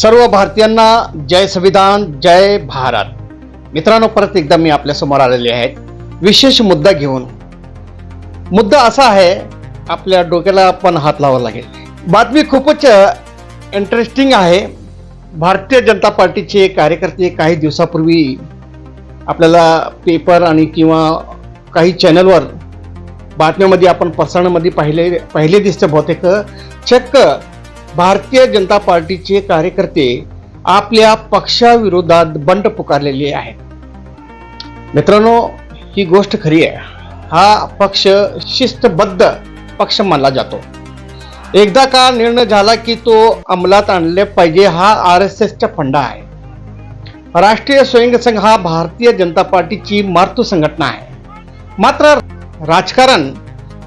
सर्व भारतीयांना जय संविधान जय भारत. मित्रांनो परत एकदा मी आपल्यासमोर आलेले आहेत विशेष मुद्दा घेऊन. मुद्दा असा आहे आपल्या डोक्याला पण हात लावावा लागेल. बातमी खूपच इंटरेस्टिंग आहे. भारतीय जनता पार्टीचे कार्यकर्ते काही दिवसापूर्वी आपल्याला पेपर आणि किंवा काही चॅनलवर बातम्यामध्ये आपण प्रसारणामध्ये पाहिले पाहिले दिसते बहुतेक. चक्क भारतीय जनता पार्टीचे कार्यकर्ते आपल्या पक्षाविरोधात बंड पुकारलेले आहेत. मित्रांनो ही गोष्ट खरी आहे. हा पक्ष शिस्तबद्ध पक्ष मानला जातो. एकदा का निर्णय झाला की तो अंमलात आणले पाहिजे हा आर एस एसचा फंडा आहे. राष्ट्रीय स्वयंसंघ हा भारतीय जनता पार्टीची मातृ संघटना आहे. मात्र राजकारण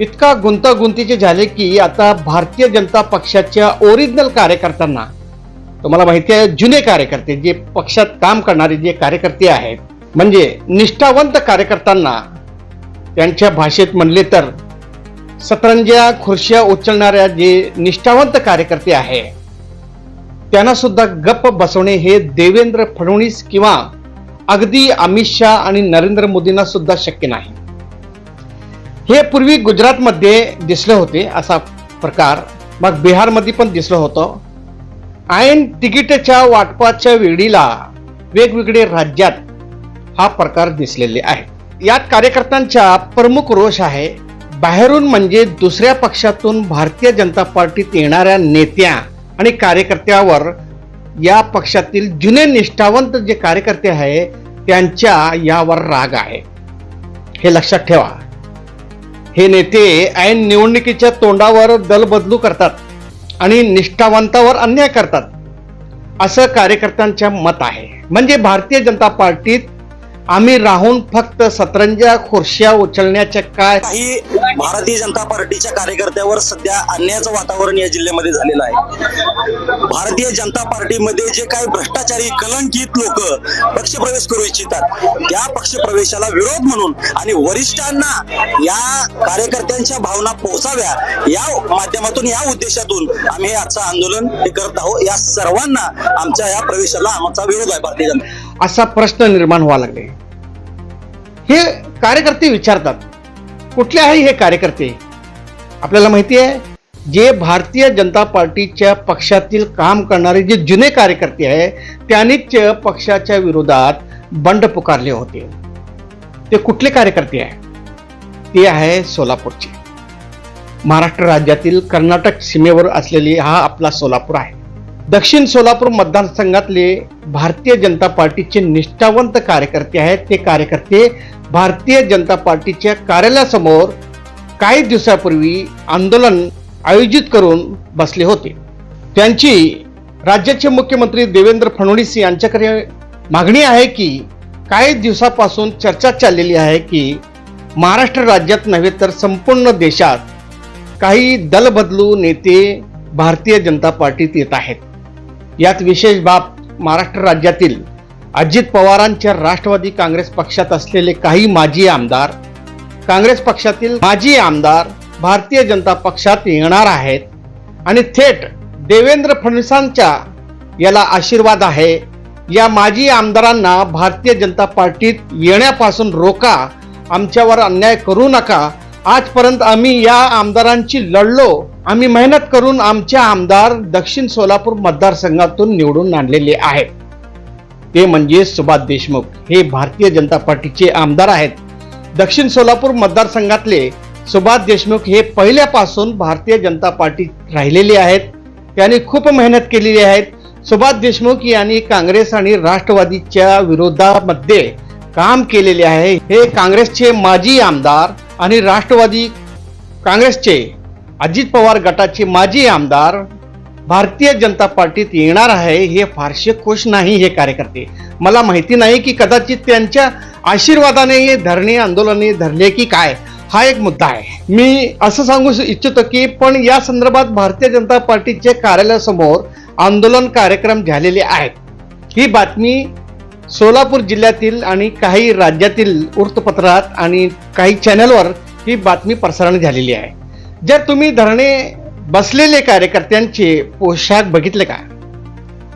इतका गुंतागुंतीचे झाले की आता भारतीय जनता पक्षाच्या ओरिजिनल कार्यकर्त्यांना तुम्हाला माहिती आहे जुने कार्यकर्ते जे पक्षात काम करणारे जे कार्यकर्ते आहेत म्हणजे निष्ठावंत कार्यकर्त्यांना त्यांच्या भाषेत म्हणले तर सतरंज्या खुर्श्या उचलणाऱ्या जे निष्ठावंत कार्यकर्ते आहे त्यांना सुद्धा गप्प बसवणे हे देवेंद्र फडणवीस किंवा अगदी अमित शहा आणि नरेंद्र मोदींना सुद्धा शक्य नाही. हे पूर्वी गुजरातमध्ये दिसले होते असा प्रकार. मग बिहारमध्ये पण दिसलं होतं. ऐन तिकीटच्या वाटपाच्या वेळीला वेगवेगळे राज्यात हा प्रकार दिसलेले आहे यात कार्यकर्त्यांचा प्रमुख रोष आहे. बाहेरून म्हणजे दुसऱ्या पक्षातून भारतीय जनता पार्टीत येणाऱ्या नेत्या आणि कार्यकर्त्यावर या पक्षातील जुने निष्ठावंत जे कार्यकर्ते आहे त्यांच्या यावर राग आहे. हे लक्षात ठेवा. हे नेते ऐन निवडणुकीच्या तोंडावर दल बदलू करतात आणि निष्ठावंतावर अन्याय करतात. असं कार्यकर्त्यांच्या मत आहे. म्हणजे भारतीय जनता पार्टीत आम्ही राहून फक्त सतरंजा खुर्श्या उचलण्याच्या काय भारतीय जनता पार्टीच्या कार्यकर्त्यावर सध्या अन्यायाचं वातावरण या जिल्ह्यामध्ये झालेलं आहे. भारतीय जनता पार्टीमध्ये जे काही भ्रष्टाचारी कलंकित लोक पक्षप्रवेश करू इच्छितात त्या पक्षप्रवेशाला विरोध म्हणून आणि वरिष्ठांना या कार्यकर्त्यांच्या भावना पोहोचाव्या या माध्यमातून या उद्देशातून आम्ही हे आजचं आंदोलन हे करत आहोत. या सर्वांना आमच्या या प्रवेशाला आमचा विरोध आहे भारतीय जनता. असा प्रश्न निर्माण व्हावा लागले. हे कार्यकर्ते विचारतात कुठले आहे हे कार्यकर्ते आपल्याला माहिती आहे जे भारतीय जनता पार्टीच्या पक्षातील काम करणारे जे जुने कार्यकर्ते आहे त्यांनीच पक्षाच्या विरोधात बंड पुकारले होते. ते कुठले कार्यकर्ते आहे? ते आहे सोलापूरचे. महाराष्ट्र राज्यातील कर्नाटक सीमेवर असलेली हा आपला सोलापूर आहे. दक्षिण सोलापूर मतदारसंघातले भारतीय जनता पार्टीचे निष्ठावंत कार्यकर्ते आहेत. ते कार्यकर्ते भारतीय जनता पार्टीच्या कार्यालयासमोर काही दिवसापूर्वी आंदोलन आयोजित करून बसले होते. त्यांची राज्याचे मुख्यमंत्री देवेंद्र फडणवीस यांच्याकडे मागणी आहे की काही दिवसापासून चर्चा चाललेली आहे की महाराष्ट्र राज्यात नव्हे तर संपूर्ण देशात काही दलबदलू नेते भारतीय जनता पार्टीत येत आहेत. यात विशेष बाब महाराष्ट्र राज्यातील अजित पवारांच्या राष्ट्रवादी काँग्रेस पक्षात असलेले काही माजी आमदार काँग्रेस पक्षातील माजी आमदार भारतीय जनता पक्षात येणार आहेत आणि थेट देवेंद्र फडणवीसांच्या याला आशीर्वाद आहे. या माजी आमदारांना भारतीय जनता पार्टीत येण्यापासून रोका आमच्यावर अन्याय करू नका. आजपर्यंत आम्ही या आमदारांची लढलो आम्ही मेहनत करून आमचे आमदार दक्षिण सोलापूर मतदारसंघातून निवडून आणलेले आहेत. ते म्हणजे सुभाष देशमुख. हे भारतीय जनता पार्टीचे आमदार आहेत. दक्षिण सोलापूर मतदारसंघातले सुभाष देशमुख हे पहिल्यापासून भारतीय जनता पार्टीत राहिलेले आहेत. त्यांनी खूप मेहनत केलेली आहेत सुभाष देशमुख यांनी काँग्रेस आणि राष्ट्रवादीच्या विरोधामध्ये काम केलेले आहे. हे काँग्रेसचे माजी आमदार आणि राष्ट्रवादी काँग्रेसचे अजित पवार गटाचे माजी आमदार भारतीय जनता पार्टीत येणार आहे हे फारसे खुश नाही हे कार्यकर्ते. मला माहिती नाही की कदाचित त्यांच्या आशीर्वादाने हे धरणे आंदोलने धरले की काय? हा एक मुद्दा आहे. मी असं सांगू इच्छितो की पण या संदर्भात भारतीय जनता पार्टीचे कार्यालयासमोर आंदोलन कार्यक्रम झालेले आहेत. ही बातमी सोलापूर जिल्ह्यातील आणि काही राज्यातील वृत्तपत्रात आणि काही चॅनलवर ही बातमी प्रसारण झालेली आहे. जर तुम्ही धरणे बसलेले कार्यकर्त्यांचे पोशाख बघितले का?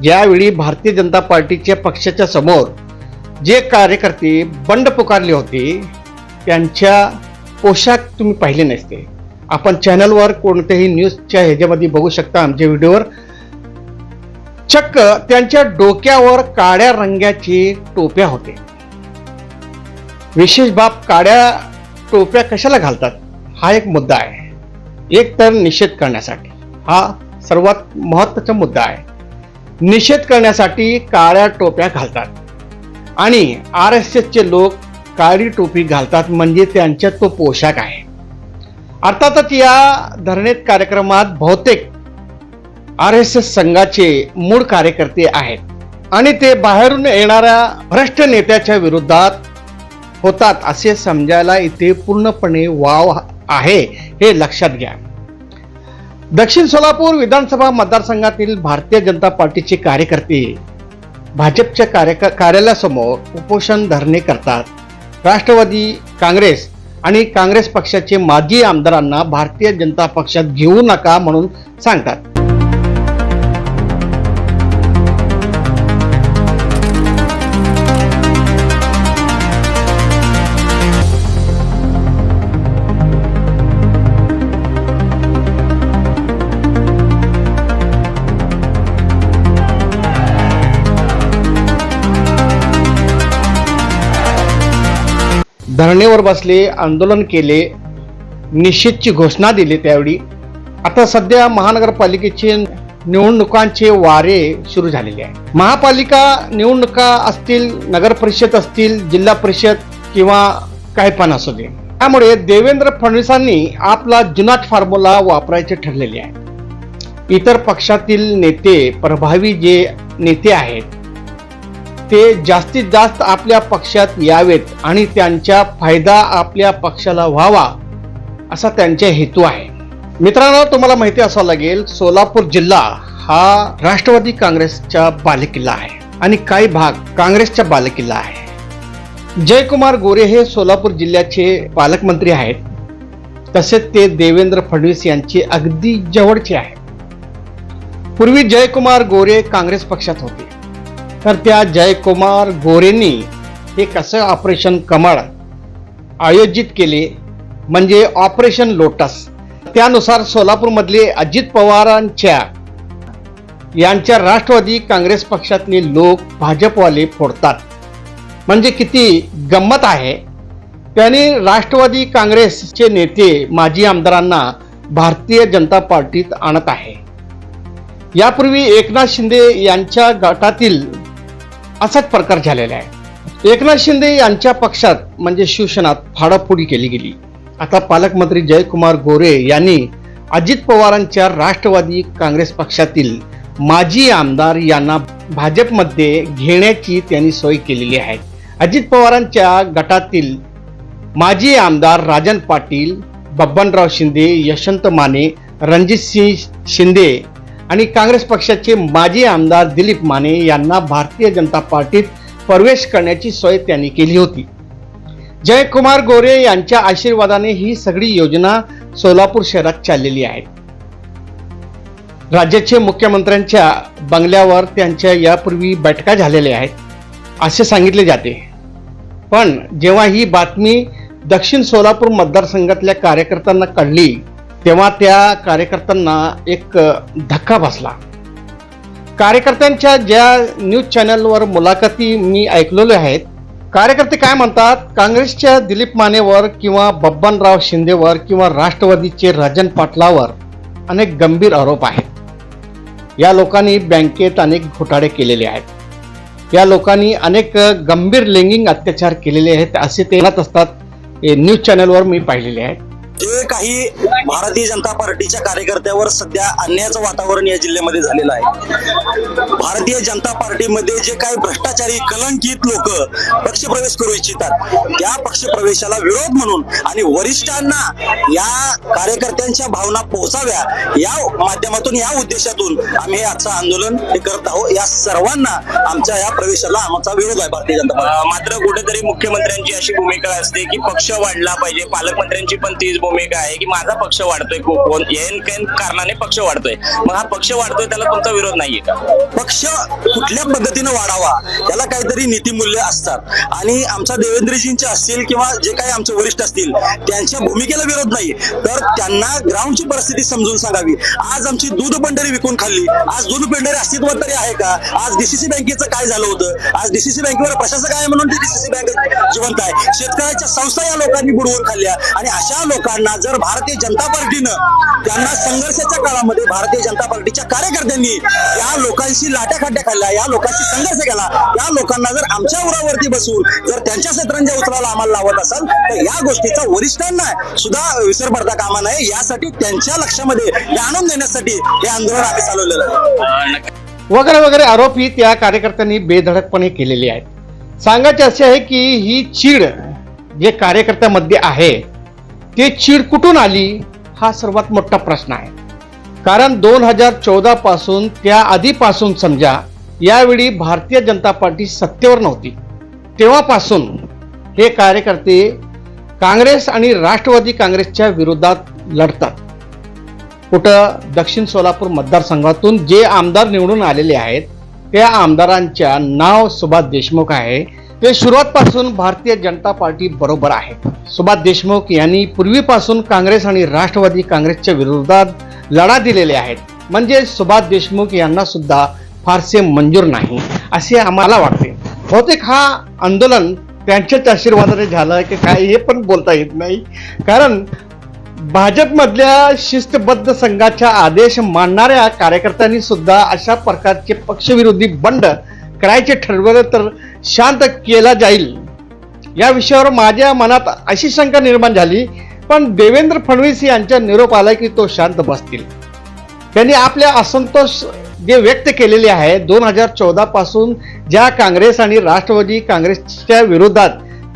ज्यावेळी भारतीय जनता पार्टीच्या पक्षाच्या समोर जे कार्यकर्ते बंड पुकारले होते त्यांच्या पोशाख तुम्ही पाहिले नसते. आपण चॅनलवर कोणत्याही न्यूजच्या ह्याच्यामध्ये बघू शकता आमच्या व्हिडिओवर. चक्क त्यांच्या डोक्यावर काळ्या रंगाची टोप्या होते. विशेष बाब काळ्या टोप्या कशाला घालतात? हा एक मुद्दा आहे. एक तर निषेध करण्यासाठी. हा सर्वात महत्त्वाचा मुद्दा आहे. निषेध करण्यासाठी काळ्या टोप्या घालतात. आणि आर एस एसचे लोक काळी टोपी घालतात म्हणजे त्यांच्या तो पोशाख आहे. अर्थातच या धरणेत कार्यक्रमात बहुतेक आर एस एस संघाचे मूळ कार्यकर्ते आहेत. आणि ते बाहेरून येणाऱ्या भ्रष्ट नेत्याच्या विरोधात होतात असे समजायला इथे पूर्णपणे वाव आहे हे लक्षात घ्या. दक्षिण सोलापूर विधानसभा मतदारसंघातील भारतीय जनता पार्टीचे कार्यकर्ते भाजपच्या कार्य कार्यालयासमोर उपोषण धरणे करतात. राष्ट्रवादी काँग्रेस आणि काँग्रेस पक्षाचे माजी आमदारांना भारतीय जनता पक्षात घेऊ नका म्हणून सांगतात. धरणेवर बसले आंदोलन केले निषेधची घोषणा दिली त्यावेळी. आता सध्या महानगरपालिकेचे निवडणुकांचे वारे सुरू झालेले आहे महापालिका निवडणुका असतील नगर परिषद असतील जिल्हा परिषद किंवा काही पण असू दे. त्यामुळे देवेंद्र फडणवीसांनी आपला जुनाट फॉर्म्युला वापरायचे ठरलेले आहे इतर पक्षातील नेते प्रभावी जे नेते आहेत ते जास्तीत जास्त आपल्या पक्षात यावेत आणि त्यांचा फायदा आपल्या पक्षाला व्हावा असा त्यांचा हेतू आहे. मित्रांनो तुम्हाला माहिती असावं लागेल सोलापूर जिल्हा हा राष्ट्रवादी काँग्रेसचा बालेकिल्ला आहे आणि काही भाग काँग्रेसचा बालेकिल्ला आहे. जयकुमार गोरे हे सोलापूर जिल्ह्याचे पालकमंत्री आहेत. तसेच ते देवेंद्र फडणवीस यांचे अगदी जवळचे आहेत. पूर्वी जयकुमार गोरे काँग्रेस पक्षात होते. तर त्या जयकुमार गोरेंनी हे कसं ऑपरेशन कमळ आयोजित केले? म्हणजे ऑपरेशन लोटस. त्यानुसार सोलापूरमधले अजित पवारांच्या यांच्या राष्ट्रवादी काँग्रेस पक्षातले लोक भाजपवाले फोडतात. म्हणजे किती गंमत आहे. त्याने राष्ट्रवादी काँग्रेसचे नेते माजी आमदारांना भारतीय जनता पार्टीत आणत आहे. यापूर्वी एकनाथ शिंदे यांच्या गटातील असाच प्रकार झालेला आहे. एकनाथ शिंदे यांच्या पक्षात म्हणजे शिवसेनात फाडाफोडी केली गेली. आता पालकमंत्री जयकुमार गोरे यांनी अजित पवारांच्या राष्ट्रवादी काँग्रेस पक्षातील माजी आमदार यांना भाजपमध्ये घेण्याची त्यांनी सोय केलेली आहे. अजित पवारांच्या गटातील माजी आमदार राजन पाटील बब्बनराव शिंदे यशवंत माने रणजितसिंह शिंदे आणि काँग्रेस पक्षाचे माजी आमदार दिलीप माने यांना भारतीय जनता पार्टीत प्रवेश करण्याची सोय त्यांनी केली होती. जयकुमार गोरे यांच्या आशीर्वादाने ही सगळी योजना सोलापूर शहरात चाललेली आहे. राज्याचे मुख्यमंत्र्यांच्या बंगल्यावर त्यांच्या यापूर्वी बैठका झालेल्या आहेत असे सांगितले जाते. पण जेव्हा ही बातमी दक्षिण सोलापूर मतदारसंघातल्या कार्यकर्त्यांना कळली तेव्हा त्या कार्यकर्त्यांना एक धक्का बसला. कार्यकर्त्यांच्या ज्या न्यूज चॅनलवर मुलाखती मी ऐकलेल्या आहेत कार्यकर्ते काय म्हणतात? काँग्रेसच्या दिलीप मानेवर किंवा बब्बनराव शिंदेवर किंवा राष्ट्रवादीचे राजन पाटलावर अनेक गंभीर आरोप आहेत. या लोकांनी बँकेत अनेक घोटाळे केलेले आहेत. या लोकांनी अनेक गंभीर लैंगिक अत्याचार केलेले आहेत असे ते म्हणत असतात न्यूज चॅनलवर मी पाहिलेले आहेत. जे काही भारतीय जनता पार्टीच्या कार्यकर्त्यावर सध्या अन्यायाचं वातावरण या जिल्ह्यामध्ये झालेलं आहे. भारतीय जनता पार्टीमध्ये जे काही भ्रष्टाचारी कलंकित लोक पक्षप्रवेश करू इच्छितात त्या पक्षप्रवेशाला विरोध म्हणून आणि वरिष्ठांना या कार्यकर्त्यांच्या भावना पोहोचाव्या या माध्यमातून या उद्देशातून आम्ही आजचं आंदोलन हे करत आहोत. या सर्वांना आमच्या या प्रवेशाला आमचा विरोध आहे भारतीय जनता पार्टी मात्र कुठेतरी मुख्यमंत्र्यांची अशी भूमिका असते की पक्ष वाढला पाहिजे पालकमंत्र्यांची पण तीच भूमिका आहे की माझा पक्ष वाढतोय को- कोण येन कैन कारणाने पक्ष वाढतोय. मग हा पक्ष वाढतोय त्याला तुमचा विरोध नाहीये का? पक्ष कुठल्या पद्धतीनं वाढावा त्याला काहीतरी नीतिमूल्य असतात. आणि आमचा देवेंद्रजींचे असतील किंवा जे काही आमचे वरिष्ठ असतील त्यांच्या भूमिकेला विरोध नाही तर त्यांना ग्राउंडची परिस्थिती समजून सांगावी. आज आमची दूध पंढरी विकून खाल्ली. आज दूध पंढरी अस्तित्वात तरी आहे का? आज डीसीसी बँकेचं काय झालं होतं? आज डीसीसी बँकेवर प्रशासक आहे म्हणून डीसीसी बँक जिवंत आहे. शेतकऱ्याच्या संस्था या लोकांनी बुडवून खाल्ल्या. आणि अशा लोकांना जर भारतीय जनता पार्टीनं त्यांना संघर्षाच्या काळामध्ये भारतीय जनता पार्टीच्या कार्यकर्त्यांनी या लोकांशी लाट्या खाट्या खाल्ल्या या लोकांशी संघर्ष केला या लोकांना जर आमच्या उरावरती बसून जर त्यांच्या सतरंजा उचलायला आम्हाला लावत असाल तर या गोष्टीचा वरिष्ठांना सुद्धा विसर पडता कामा नये. यासाठी त्यांच्या लक्षामध्ये हे आणून देण्यासाठी हे आंदोलन आम्ही चालवलेलं आहे. वगैरे वगैरे आरोपी त्या कार्यकर्त्यांनी बेधडकपणे केलेले आहेत. सांगायचे असे आहे की ही चीड जे कार्यकर्त्यामध्ये आहे ते चीड कुठून आली हा सर्वात मोठा प्रश्न आहे. कारण दोन हजार चौदा पासून त्या आधीपासून समजा यावेळी भारतीय जनता पार्टी सत्तेवर नव्हती. तेव्हापासून हे कार्यकर्ते काँग्रेस आणि राष्ट्रवादी काँग्रेसच्या विरोधात लढतात. कुठं दक्षिण सोलापूर मतदारसंघातून जे आमदार निवडून आलेले आहेत त्या आमदारांच्या नाव सुभाष देशमुख आहे. ते सुरुवातपासून भारतीय जनता पार्टी बरोबर आहेत सुभाष देशमुख यांनी पूर्वीपासून काँग्रेस आणि राष्ट्रवादी काँग्रेसच्या विरोधात लढा दिलेले आहेत. म्हणजे सुभाष देशमुख यांना सुद्धा फारसे मंजूर नाही असे आम्हाला वाटते. बहुतेक हा आंदोलन त्यांच्याच आशीर्वादाने झालं की काय हे पण बोलता येत नाही. कारण भाजपमधल्या शिस्तबद्ध संघाच्या आदेश मानणाऱ्या कार्यकर्त्यांनी सुद्धा अशा प्रकारचे पक्षविरोधी बंड करायचे ठरवलं तर शांत केला जाईल. या विषयावर माझ्या मनात अशी शंका निर्माण झाली पण देवेंद्र फडणवीस यांच्या निरोप आला की तो शांत बसतील. त्यांनी आपले असंतोष जे व्यक्त केलेले आहे दोन हजार चौदा पासून ज्या काँग्रेस आणि राष्ट्रवादी काँग्रेसच्या विरोधात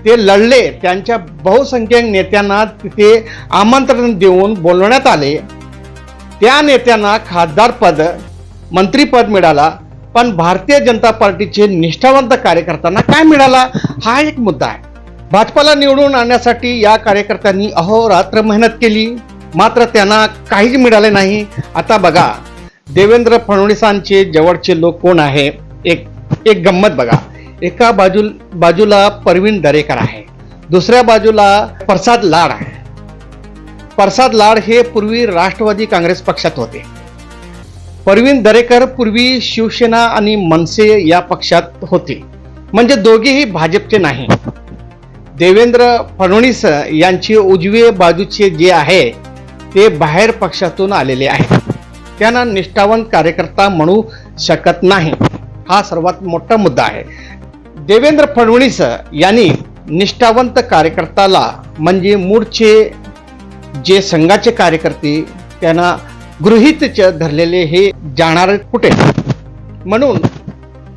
ते लढले त्यांच्या बहुसंख्यक नेत्यांना तिथे आमंत्रण देऊन बोलवण्यात आले. त्या नेत्यांना खासदार पद मंत्रीपद मिळाला. पण भारतीय जनता पार्टीचे निष्ठावंत कार्यकर्त्यांना काय मिळाला? हा एक मुद्दा आहे. भाजपाला निवडून आणण्यासाठी या कार्यकर्त्यांनी अहोरात्र मेहनत केली. मात्र त्यांना काहीच मिळाले नाही. आता बघा देवेंद्र फडणवीसांचे जवळचे लोक कोण आहे? एक एक गंमत बघा. एका बाजू बाजूला परवीन दरेकर आहे. दुसऱ्या बाजूला प्रसाद लाड आहे. प्रसाद लाड हे पूर्वी राष्ट्रवादी काँग्रेस पक्षात होते. परवीन दरेकर पूर्वी शिवसेना आणि मनसे या पक्षात होते. म्हणजे दोघेही भाजपचे नाही. देवेंद्र फडणवीस यांची उजवे बाजूचे जे आहे ते बाहेर पक्षातून आलेले आहे त्यांना निष्ठावंत कार्यकर्ता म्हणू शकत नाही. हा सर्वात मोठा मुद्दा आहे. देवेंद्र फडणवीस यांनी निष्ठावंत कार्यकर्त्याला म्हणजे मूळचे जे संघाचे कार्यकर्ते त्यांना गृहीत धरलेले हे जाणार कुठे? म्हणून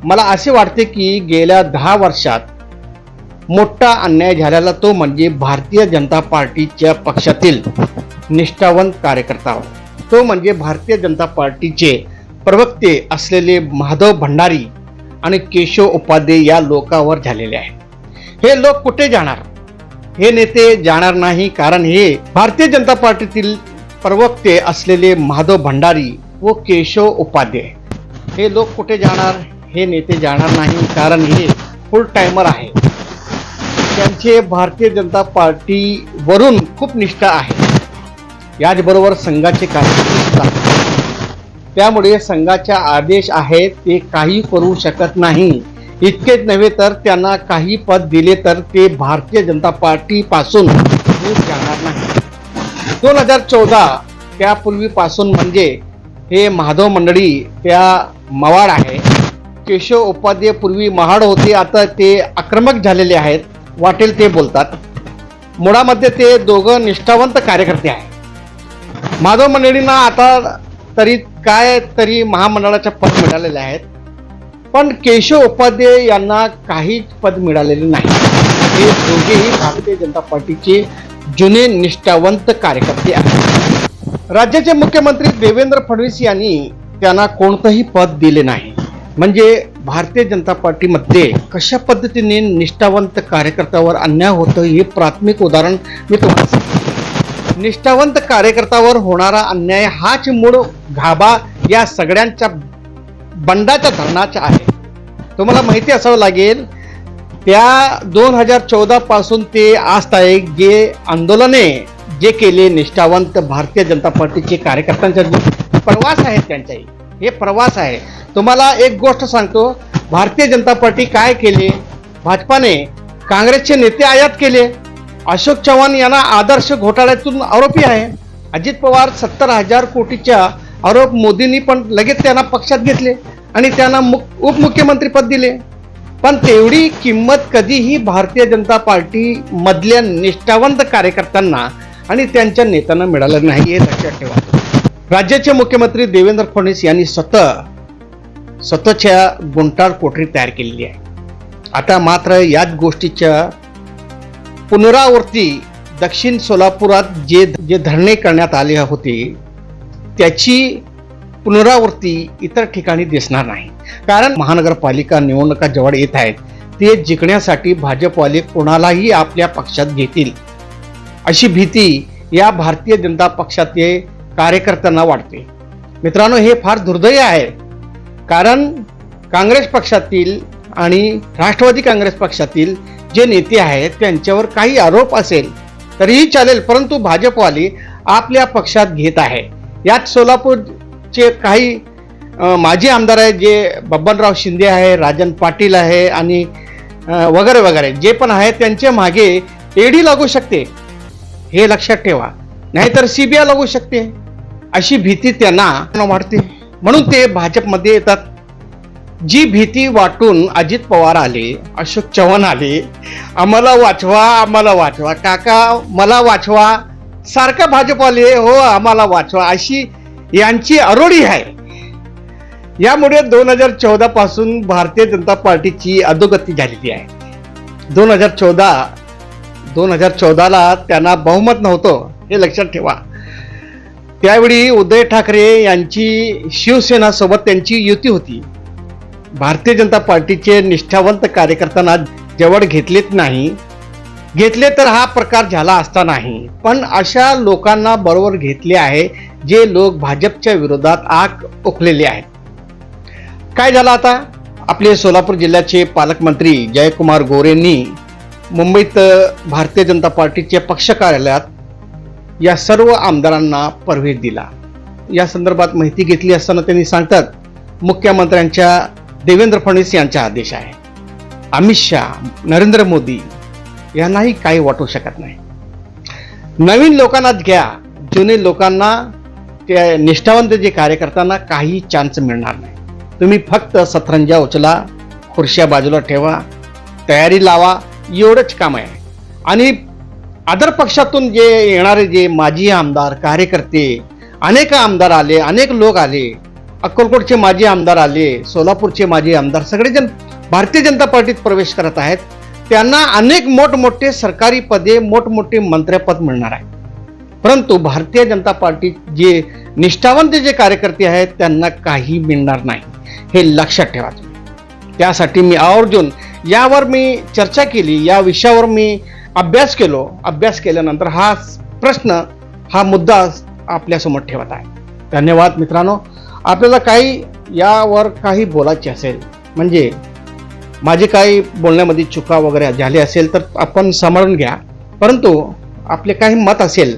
मला असे वाटते की गेल्या दहा वर्षात मोठा अन्याय झालेला तो म्हणजे भारतीय जनता पार्टीच्या पक्षातील निष्ठावंत कार्यकर्ता. तो म्हणजे भारतीय जनता पार्टीचे प्रवक्ते असलेले माधव भंडारी आणि केशव उपाध्ये या लोकावर झालेले आहे. हे लोक कुठे जाणार? हे नेते जाणार नाही कारण हे भारतीय जनता पार्टीतील प्रवक्ते असलेले माधव भंडारी व केशव उपाध्ये. हे लोक कुठे जाणार? हे नेते जाणार नाही कारण हे फुल टायमर आहे. त्यांचे भारतीय जनता पार्टीवरून खूप निष्ठा आहे. याचबरोबर संघाचे कार्यकर्ते त्यामुळे संघाच्या आदेश आहेत ते काही करू शकत नाही. इतकेच नव्हे तर त्यांना काही पद दिले तर ते भारतीय जनता पार्टीपासून दूर जाणार नाही. दोन हजार चौदा त्यापूर्वीपासून म्हणजे हे माधव मंडळी त्या मवाड आहे. केशव उपाध्ये पूर्वी महाड होते. आता ते आक्रमक झालेले आहेत. वाटेल ते बोलतात. मुळामध्ये ते दोघं निष्ठावंत कार्यकर्ते आहेत. माधव मंडळींना आता तरी काय तरी महामंडळाच्या पद मिळालेले आहेत. पण केशव उपाध्ये यांना काहीच पद मिळालेले नाही. हे दोघेही भारतीय जनता पार्टीचे जुने निष्ठावंत कार्यकर्ते आहेत. राज्याचे मुख्यमंत्री देवेंद्र फडणवीस यांनी त्यांना कोणतंही पद दिले नाही. म्हणजे भारतीय जनता पार्टीमध्ये कशा पद्धतीने निष्ठावंत कार्यकर्त्यावर अन्याय होतं हे प्राथमिक उदाहरण मी तुम्हाला निष्ठावंत कार्यकर्त्यावर होणारा अन्याय हाच मूळ घाबा या सगळ्यांच्या बंडाच्या धरणाचा आहे. तुम्हाला माहिती असावं लागेल त्या दोन हजार चौदा पासून ते आज तारीख जे आंदोलने जे केले निष्ठावंत भारतीय जनता पार्टीचे कार्यकर्त्यांचा जो प्रवास आहे त्यांचाही हे प्रवास आहे. तुम्हाला एक गोष्ट सांगतो भारतीय जनता पार्टी काय केले? भाजपाने काँग्रेसचे नेते आयात केले. अशोक चव्हाण यांना आदर्श घोटाळ्यातून आरोपी आहे. अजित पवार सत्तर हजार कोटीच्या आरोप मोदींनी पण लगेच त्यांना पक्षात घेतले आणि त्यांना मुख उपमुख्यमंत्रीपद दिले. पण तेवढी किंमत कधीही भारतीय जनता पार्टी मधल्या निष्ठावंत कार्यकर्त्यांना आणि त्यांच्या नेत्यांना मिळालं नाही हे लक्षात ठेवा. राज्याचे मुख्यमंत्री देवेंद्र फडणवीस यांनी स्वतः स्वतःच्या गुंटाळ कोठरी तयार केलेली आहे. आता मात्र याच गोष्टीच्या पुनरावृत्ती दक्षिण सोलापुरात जे जे धरणे करण्यात आले होते त्याची पुनरावृत्ती इतर ठिकाणी दिसणार नाही. कारण महानगरपालिका निवडणुका जवळ येत आहेत. ते जिंकण्यासाठी भाजपवाले कोणालाही आपल्या पक्षात घेतील. अशी भीती या भारतीय जनता पक्षातील कार्यकर्त्यांना वाटते. मित्रांनो हे फार दुर्दैव आहे. कारण काँग्रेस पक्षातील आणि राष्ट्रवादी काँग्रेस पक्षातील जे नेते आहेत त्यांच्यावर काही आरोप असेल तरीही चालेल. परंतु भाजपवाले आपल्या पक्षात घेत आहे यात सोलापूर चे काही माजी आमदार आहेत जे बबनराव शिंदे आहे राजन पाटील आहे आणि वगैरे वगैरे जे पण आहे त्यांच्या मागे एडी लागू शकते. हे लक्षात ठेवा. नाहीतर सीबीआय लागू शकते. अशी भीती त्यांना वाटते म्हणून ते भाजपमध्ये येतात. जी भीती वाटून अजित पवार आले अशोक चव्हाण आले आम्हाला वाचवा आम्हाला वाचवा. काका मला वाचवा. सारखा भाजपवाले हो आम्हाला वाचवा. अशी यांची अरोडी आहे. यामुळे दोन हजार चौदा पासून भारतीय जनता पार्टीची अधोगती झालेली आहे. दोन हजार चौदा दोन हजार चौदाला त्यांना बहुमत नव्हतं हे लक्षात ठेवा. त्यावेळी उद्धव ठाकरे यांची शिवसेना सोबत त्यांची युती होती. भारतीय जनता पार्टीचे निष्ठावंत कार्यकर्त्यांना जवळ घेतलेच नाही. घेतले तर हा प्रकार झाला असता नाही. पण अशा लोकांना बरोबर घेतले आहे जे लोक भाजपच्या विरोधात आग ओकलेले आहेत. काय झालं आता? आपले सोलापूर जिल्ह्याचे पालकमंत्री जयकुमार गोरेंनी मुंबईत भारतीय जनता पार्टीच्या पक्ष कार्यालयात या सर्व आमदारांना प्रवेश दिला. या संदर्भात माहिती घेतली असताना त्यांनी सांगतात मुख्यमंत्र्यांच्या देवेंद्र फडणवीस यांचा आदेश आहे. अमित शहा नरेंद्र मोदी यांनाही काही वाटू शकत नाही. नवीन लोकांनाच घ्या. जुने लोकांना त्या निष्ठावंत जे कार्यकर्त्यांना काही चान्स मिळणार नाही. तुम्ही फक्त सतरंजा उचला खुर्च्या बाजूला ठेवा तयारी लावा एवढंच काम आहे. आणि आदर पक्षातून जे येणारे जे माजी आमदार कार्यकर्ते अनेक आमदार आले अनेक लोक आले अक्कलकोटचे माजी आमदार आले सोलापूरचे माजी आमदार सगळेजण भारतीय जनता पार्टीत प्रवेश करत आहेत. त्यांना अनेक मोठमोठे सरकारी पदे मोठमोठे मंत्र्यपद मिळणार आहे. परंतु भारतीय जनता पार्टी जे निष्ठावंत जे कार्यकर्ते आहेत त्यांना काही मिळणार नाही. हे लक्षात ठेवा त्यासाठी मी आवर्जून यावर मी चर्चा केली या विषयावर मी अभ्यास केलो. अभ्यास केल्यानंतर हा प्रश्न हा मुद्दा आपल्यासमोर ठेवत आहे. धन्यवाद मित्रांनो. आपल्याला काही यावर काही बोलायचे असेल म्हणजे माझे काही बोलण्यामध्ये चुका वगैरे झाले असेल तर आपण सांभाळून घ्या. परंतु आपले काही मत असेल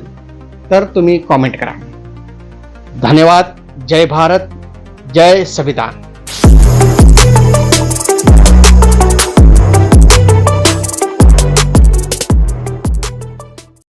तर तुम्ही कॉमेंट करा. धन्यवाद. जय भारत. जय संविधान.